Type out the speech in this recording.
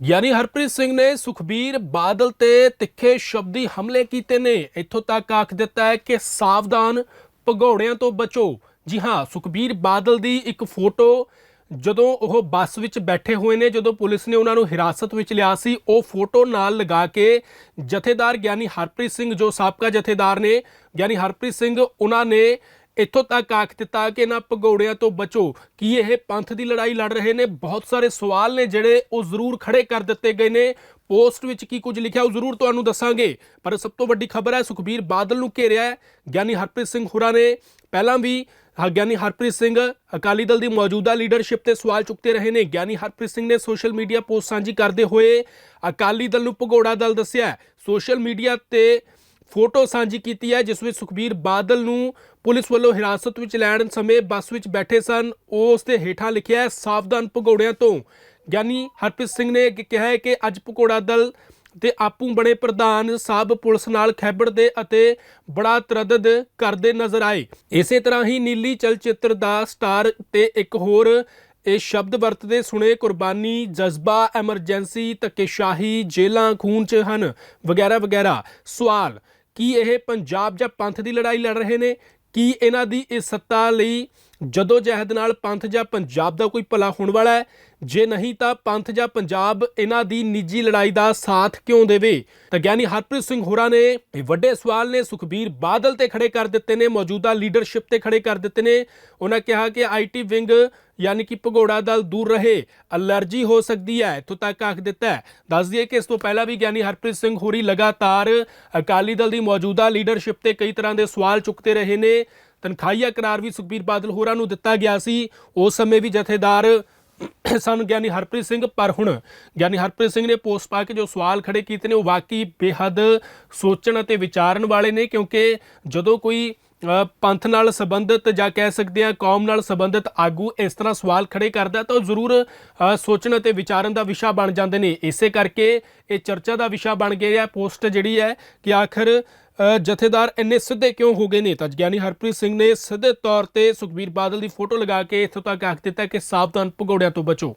ਗਿਆਨੀ ਹਰਪ੍ਰੀਤ ਸਿੰਘ ਨੇ ਸੁਖਬੀਰ ਬਾਦਲ ਤੇ ਤਿੱਖੇ ਸ਼ਬਦੀ ਹਮਲੇ ਕੀਤੇ ਨੇ। ਇੱਥੋਂ ਤੱਕ ਆਖ ਦਿੱਤਾ ਹੈ ਕਿ ਸਾਵਧਾਨ ਭਗੌੜਿਆਂ ਤੋਂ ਬਚੋ। ਜੀ ਹਾਂ, ਸੁਖਬੀਰ ਬਾਦਲ ਦੀ ਇੱਕ ਫੋਟੋ, ਜਦੋਂ ਉਹ ਬੱਸ ਵਿੱਚ ਬੈਠੇ ਹੋਏ ਨੇ, ਜਦੋਂ ਪੁਲਿਸ ਨੇ ਉਹਨਾਂ ਨੂੰ ਹਿਰਾਸਤ ਵਿੱਚ ਲਿਆ ਸੀ, ਉਹ ਫੋਟੋ ਨਾਲ ਲਗਾ ਕੇ ਜਥੇਦਾਰ ਗਿਆਨੀ ਹਰਪ੍ਰੀਤ ਸਿੰਘ, ਜੋ ਸਾਬਕਾ ਜਥੇਦਾਰ ਨੇ ਗਿਆਨੀ ਹਰਪ੍ਰੀਤ ਸਿੰਘ, ਉਹਨਾਂ ਨੇ ਇੱਥੋਂ ਤੱਕ ਆਖ ਦਿੱਤਾ ਕਿ ਇਹਨਾਂ ਭਗੌੜਿਆਂ ਤੋਂ ਬਚੋ। ਕੀ ਇਹ ਪੰਥ ਦੀ ਲੜਾਈ ਲੜ ਰਹੇ ਨੇ? ਬਹੁਤ ਸਾਰੇ ਸਵਾਲ ਨੇ ਜਿਹੜੇ ਉਹ ਜ਼ਰੂਰ ਖੜੇ ਕਰ ਦਿੱਤੇ ਗਏ ਨੇ। ਪੋਸਟ ਵਿੱਚ ਕੀ ਕੁਝ ਲਿਖਿਆ ਉਹ ਜ਼ਰੂਰ ਤੁਹਾਨੂੰ ਦੱਸਾਂਗੇ। ਪਰ ਸਭ ਤੋਂ ਵੱਡੀ ਖਬਰ ਹੈ, ਸੁਖਬੀਰ ਬਾਦਲ ਨੂੰ ਘੇਰਿਆ ਹੈ। ਗਿਆਨੀ ਹਰਪ੍ਰੀਤ ਸਿੰਘ ਹੁਰਾ ਨੇ ਪਹਿਲਾਂ ਵੀ ਹ- ਗਿਆਨੀ ਹਰਪ੍ਰੀਤ ਸਿੰਘ ਅਕਾਲੀ ਦਲ ਦੀ ਮੌਜੂਦਾ ਲੀਡਰਸ਼ਿਪ ਤੇ ਸਵਾਲ ਚੁੱਕਦੇ ਰਹੇ ਨੇ। ਗਿਆਨੀ ਹਰਪ੍ਰੀਤ ਸਿੰਘ ਨੇ ਸੋਸ਼ਲ ਮੀਡੀਆ ਪੋਸਟ ਸਾਂਝੀ ਕਰਦੇ ਹੋਏ ਅਕਾਲੀ ਦਲ ਨੂੰ ਭਗੌੜਾ ਦਲ ਦੱਸਿਆ ਸੋਸ਼ਲ ਮੀਡੀਆ ਤੇ ਫੋਟੋ ਸਾਂਝੀ ਕੀਤੀ ਹੈ, ਜਿਸ ਵਿੱਚ ਸੁਖਬੀਰ ਬਾਦਲ ਨੂੰ ਪੁਲਿਸ ਵੱਲੋਂ ਹਿਰਾਸਤ ਵਿੱਚ ਲੈਣ ਸਮੇਂ ਬੱਸ ਵਿੱਚ ਬੈਠੇ ਸਨ। ਉਸ ਦੇ ਹੇਠਾਂ ਲਿਖਿਆ ਹੈ, ਸਾਵਧਾਨ ਭਗੌੜਿਆਂ ਤੋਂ। ਗਿਆਨੀ ਹਰਪ੍ਰੀਤ ਸਿੰਘ ਨੇ ਅੱਗੇ ਕਿਹਾ ਹੈ ਕਿ ਅੱਜ ਭਗੌੜਾ ਦਲ ਤੇ ਆਪੂ ਬਣੇ ਪ੍ਰਧਾਨ ਸਾਹਿਬ ਪੁਲਿਸ ਨਾਲ ਖੈਬੜਦੇ ਅਤੇ ਬੜਾ ਤਰਦਦ ਕਰਦੇ ਨਜ਼ਰ ਆਏ। ਇਸੇ ਤਰ੍ਹਾਂ ਹੀ ਨੀਲੀ ਚਲਚਿੱਤਰ ਦਾ ਸਟਾਰ ਤੇ ਇੱਕ ਹੋਰ ਇਹ ਸ਼ਬਦ ਵਰਤਦੇ ਸੁਣੇ ਕੁਰਬਾਨੀ, ਜਜ਼ਬਾ, ਐਮਰਜੈਂਸੀ, ਧੱਕੇਸ਼ਾਹੀ, ਜੇਲਾਂ, ਖੂਨ ਚ ਹਨ, ਵਗੈਰਾ ਵਗੈਰਾ। ਸਵਾਲ ਕੀ ਇਹ ਪੰਜਾਬ ਜਾਂ ਪੰਥ ਦੀ ਲੜਾਈ ਲੜ ਰਹੇ ਨੇ? ਕੀ ਇਹਨਾਂ ਦੀ ਇਸ ਸੱਤਾ ਲਈ ਜਦੋਂ ਜਹਿਦ ਨਾਲ ਪੰਥ ਜਾਂ ਪੰਜਾਬ ਦਾ ਕੋਈ ਭਲਾ ਹੋਣ ਵਾਲਾ ਹੈ, ਜੇ ਨਹੀਂ ਤਾਂ ਪੰਥ ਜਾਂ ਪੰਜਾਬ ਇਹਨਾਂ ਦੀ ਨਿੱਜੀ ਲੜਾਈ ਦਾ ਸਾਥ ਕਿਉਂ ਦੇਵੇ? ਤਾਂ ਗਿਆਨੀ ਹਰਪ੍ਰੀਤ ਸਿੰਘ ਹੋਰਾਂ ਨੇ ਇਹ ਵੱਡੇ ਸਵਾਲ ਨੇ, ਸੁਖਬੀਰ ਬਾਦਲ ਤੇ ਖੜੇ ਕਰ ਦਿੱਤੇ ਨੇ, ਮੌਜੂਦਾ ਲੀਡਰਸ਼ਿਪ ਤੇ ਖੜੇ ਕਰ ਦਿੱਤੇ ਨੇ। ਉਹਨਾਂ ਕਿਹਾ ਕਿ ਆਈਟੀ ਵਿੰਗ ਯਾਨੀ ਕਿ ਭਗੌੜਾ ਦਲ ਦੂਰ ਰਹੇ, ਅਲਰਜੀ ਹੋ ਸਕਦੀ ਹੈ, ਇੱਥੋਂ ਤੱਕ ਆਖ ਦਿੱਤਾ ਹੈ। ਦੱਸ ਦਈਏ ਕਿ ਇਸ ਤੋਂ ਪਹਿਲਾਂ ਵੀ ਗਿਆਨੀ ਹਰਪ੍ਰੀਤ ਸਿੰਘ ਹੋਰੀ ਲਗਾਤਾਰ ਅਕਾਲੀ ਦਲ ਦੀ ਮੌਜੂਦਾ ਲੀਡਰਸ਼ਿਪ ਤੇ ਕਈ ਤਰ੍ਹਾਂ ਦੇ ਸਵਾਲ ਚੁੱਕਦੇ ਰਹੇ ਨੇ। ਤਨਖਾਹੀਆ ਕਰਾਰ ਵੀ ਸੁਖਬੀਰ ਬਾਦਲ ਹੋਰਾਂ ਨੂੰ ਦਿੱਤਾ ਗਿਆ ਸੀ। ਉਸ ਸਮੇਂ ਵੀ ਜਥੇਦਾਰ ਸਨ ਗਿਆਨੀ ਹਰਪ੍ਰੀਤ ਸਿੰਘ, ਪਰ ਹੁਣ ਗਿਆਨੀ ਹਰਪ੍ਰੀਤ ਸਿੰਘ ਨੇ ਪੋਸਟ ਪਾ ਕੇ ਜੋ ਸਵਾਲ ਖੜੇ ਕੀਤੇ ਨੇ ਉਹ ਵਾਕਈ ਬੇਹੱਦ ਸੋਚਣ ਅਤੇ ਵਿਚਾਰਨ ਵਾਲੇ ਨੇ, ਕਿਉਂਕਿ ਜਦੋਂ ਕੋਈ ਪੰਥ ਨਾਲ ਸੰਬੰਧਿਤ ਜਾਂ ਕਹਿ ਸਕਦੇ ਆ ਕੌਮ ਨਾਲ ਸੰਬੰਧਿਤ ਆਗੂ ਇਸ ਤਰ੍ਹਾਂ ਸਵਾਲ ਖੜੇ ਕਰਦਾ, ਤਾਂ ਉਹ ਜ਼ਰੂਰ ਸੋਚਣ ਅਤੇ ਵਿਚਾਰਨ ਦਾ ਵਿਸ਼ਾ ਬਣ ਜਾਂਦੇ ਨੇ। ਇਸੇ ਕਰਕੇ ਇਹ ਚਰਚਾ ਦਾ ਵਿਸ਼ਾ ਬਣ ਗਿਆ। ਹੈ ਪੋਸਟ ਜਿਹੜੀ ਹੈ ਕਿ ਆਖਰ ਜਥੇਦਾਰ ਇੰਨੇ ਸਿੱਧੇ ਕਿਉਂ ਹੋ ਗਏ ਨੇ? ਤਾਂ ਗਿਆਨੀ ਹਰਪ੍ਰੀਤ ਸਿੰਘ ਨੇ ਸਿੱਧੇ ਤੌਰ ਤੇ ਸੁਖਬੀਰ ਬਾਦਲ ਦੀ ਫੋਟੋ ਲਗਾ ਕੇ ਇੱਥੋਂ ਤੱਕ ਆਖ ਦਿੱਤਾ ਕਿ ਸਾਵਧਾਨ ਭਗੌੜਿਆਂ ਤੋਂ ਬਚੋ।